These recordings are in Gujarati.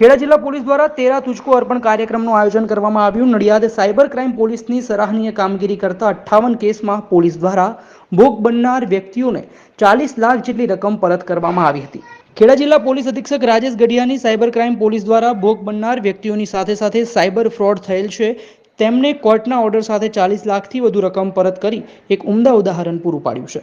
ખેડા જિલ્લા પોલીસ દ્વારા તેરા તુચકો અર્પણ કાર્યક્રમનું આયોજન કરવામાં આવ્યું. નડિયાદ સાયબર ક્રાઇમ પોલીસની સરાહનીય કામગીરી કરતા અઠ્ઠાવન કેસમાં પોલીસ દ્વારા ભોગ બનનાર વ્યક્તિઓને ચાલીસ લાખ જેટલી રકમ પરત કરવામાં આવી હતી. ખેડા જિલ્લા પોલીસ અધિક્ષક રાજેશ ગઢિયાની સાયબર ક્રાઇમ પોલીસ દ્વારા ભોગ બનનાર વ્યક્તિઓની સાથે સાથે સાયબર ફ્રોડ થયેલ છે. તેમને કોર્ટના ઓર્ડર સાથે ચાલીસ લાખથી વધુ રકમ પરત કરી એક ઉમદા ઉદાહરણ પૂરું પાડ્યું છે.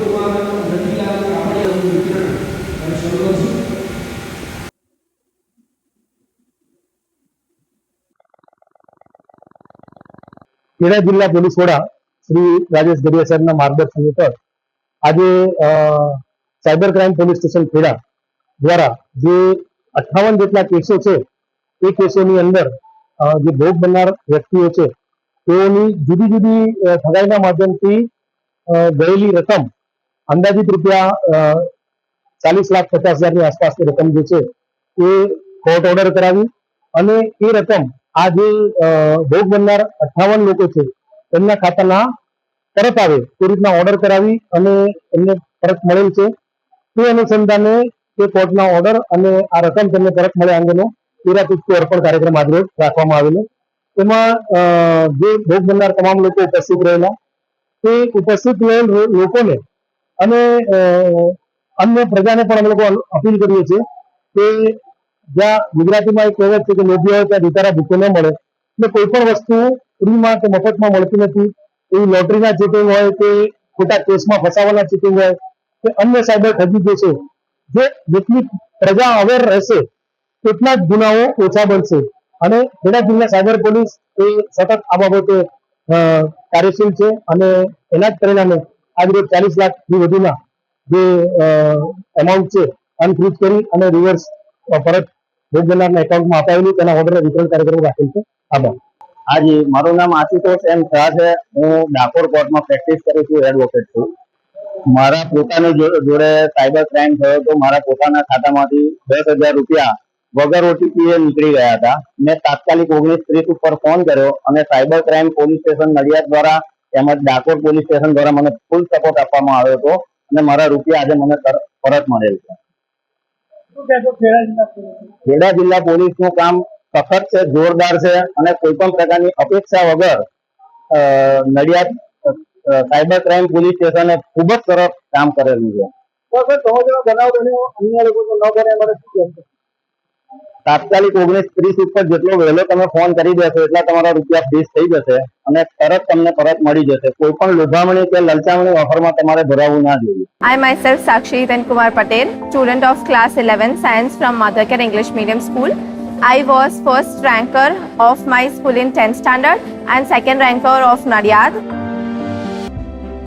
કુમાર રંગીલા કાપડિયાનું વિતરણ શરૂ કરશું ખેડા જિલ્લા પોલીસ વડા શ્રી રાજેશ ગઢિયા સાહેબના માર્ગદર્શન હેઠળ આજે cyber crime police station Kheda દ્વારા જે અઠ્ઠાવન જેટલા કેસો છે, એ કેસોની અંદર જે ભોગ બનનાર વ્યક્તિઓ છે, તેઓની જુદી જુદી ઠગાઈના માધ્યમથી ગયેલી રકમ અંદાજિત રૂપિયા ચાલીસ લાખ પચાસ હજારની આસપાસની રકમ જે છે, એ કોર્ટ ઓર્ડર કરાવી અને એ રકમ આ જે ભોગ બનનાર અઠ્ઠાવન લોકો છે. એમના ખાતાના પરત આવે તે રીતના ઓર્ડર કરાવી અને એમને પરત મળેલ છે. તે અનુસંધાને તે કોર્ટના ઓર્ડર અને આ રકમ તેમને પરત મળે અંગેનો તેરા પુષ્પો અર્પણ કાર્યક્રમ આજે રાખવામાં આવેલો. એમાં જે ભોગ બનનાર તમામ લોકો ઉપસ્થિત રહેલા. તે ઉપસ્થિત રહેલ લોકોને અને અન્ય પ્રજાને પણ અમે લોકો અપીલ કરીએ છીએ કે જ્યાં ગુજરાતીમાં એક કહેવત છે કે લોભી હોય ત્યાં ભિખારા ભૂખે ન મળે. એટલે કોઈ પણ વસ્તુ ફ્રીમાં કે મફતમાં મળતી નથી. એવી લોટરીના ચીટિંગ હોય કે ખોટા કેસમાં ફસાવાના ચીટિંગ હોય કે અન્ય સાયબર ઠગી જે છે, જે જેટલી પ્રજા અવેર રહેશે, તેટલા જ ગુનાઓ ઓછા બનશે. અને ખેડા જિલ્લા સાયબર પોલીસ એ સતત આ બાબતે કાર્યશીલ છે અને એના જ પરિણામે આજરોજ ચાલીસ લાખથી વધુના જે એમાઉન્ટ છે અનફ્રીઝ કરી અને રિવર્સ પરત ભોગ બનનારના એકાઉન્ટમાં અપાયેલું, તેના ઓર્ડર વિતરણ કાર્યક્રમ રાખેલ છે. આભાર. હાજી મારું નામ આશુતોષ એમ શાહ છે. હું ડાકોર કોર્ટમાં પ્રેક્ટિસ કરું છું એડવોકેટ છું. મારા પોતાની જોડે સાયબર ક્રાઇમ થયો તો મારા પોતાના ખાતામાંથી દસ હજાર રૂપિયા વગર ઓટીપી એ નીકળી ગયા હતા. મેં તાત્કાલિક ઓગણીસ ત્રીસ ઉપર ફોન કર્યો અને cyber crime police station Nadiad દ્વારા તેમજ ડાકોર પોલીસ સ્ટેશન દ્વારા મને ફૂલ સપોર્ટ આપવામાં આવ્યો હતો અને મારા રૂપિયા આજે મને પરત મળેલ છે. ખેડા જિલ્લા પોલીસનું કામ સખત છે જોરદાર છે અને કોઈ પણ પ્રકારની અપેક્ષા વગર નડિયાદ સાયબર ક્રાઇમ પોલીસ સ્ટેશને ખૂબ જ સરસ કામ કરેલું છે? તાત્કાલિક ઓગણીસ ત્રીસ ઉપર જેટલો વહેલો તમે ફોન કરી દેશો એટલા તમારા રૂપિયા ફ્રીઝ થઈ જશે અને તરત તમને પરત મળી જશે કોઈ પણ લોભામણી કે લલચામણી ઓફરમાં તમારે ભરાવવું ના જોઈએ I myself Sakshi Then Kumar Patel, student of class 11 science from Mothercare English Medium School. I was first ranker of my school in 10th standard and second ranker of Nadiad.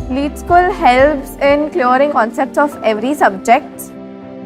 Lead School helps in clearing concepts of every subject.